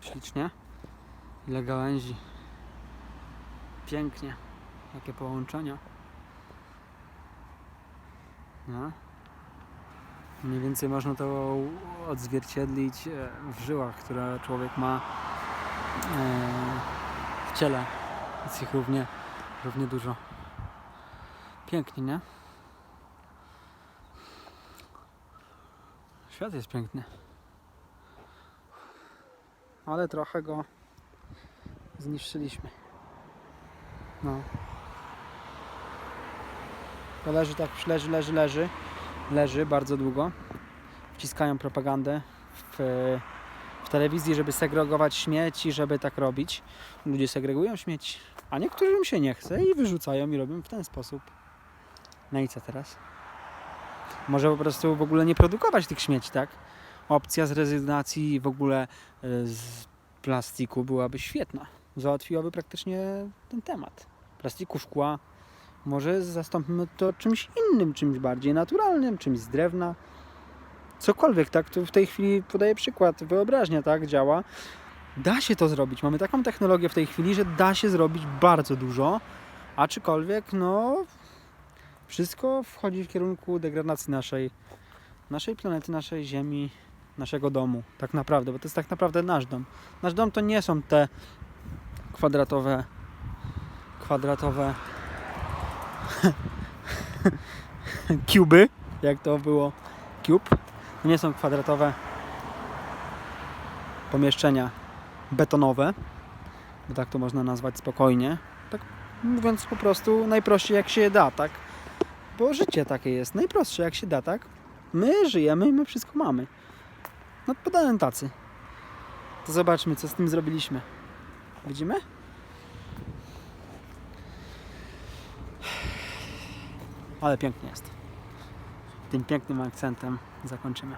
Ślicznie. Ile gałęzi. Pięknie. Jakie połączenia. No. Mniej więcej można to odzwierciedlić e, w żyłach, które człowiek ma e, w ciele. Jest ich równie, równie dużo. Pięknie, nie? Świat jest piękny. Ale trochę go zniszczyliśmy. No. To leży tak, leży, leży, leży. Leży bardzo długo. Wciskają propagandę w, w telewizji, żeby segregować śmieci, żeby tak robić. Ludzie segregują śmieci, a niektórym się nie chce i wyrzucają i robią w ten sposób. No i co teraz? Może po prostu w ogóle nie produkować tych śmieci, tak? Opcja z rezygnacji w ogóle y, z plastiku byłaby świetna. Załatwiłaby praktycznie ten temat. Plastiku, szkła. Może zastąpimy to czymś innym, czymś bardziej naturalnym, czymś z drewna. Cokolwiek, tak? Tu w tej chwili podaję przykład. Wyobraźnia, tak? Działa. Da się to zrobić. Mamy taką technologię w tej chwili, że da się zrobić bardzo dużo. Aczkolwiek, no, wszystko wchodzi w kierunku degradacji naszej, naszej planety, naszej Ziemi, naszego domu, tak naprawdę, bo to jest tak naprawdę nasz dom. Nasz dom to nie są te kwadratowe, kwadratowe kuby, jak to było cube. Nie są kwadratowe pomieszczenia betonowe, bo tak to można nazwać spokojnie. Tak mówiąc po prostu najprościej jak się da, tak? Bo życie takie jest, najprostsze jak się da, tak? My żyjemy i my wszystko mamy. No podałem tacy. To zobaczmy, co z tym zrobiliśmy. Widzimy? Ale pięknie jest. Tym pięknym akcentem zakończymy.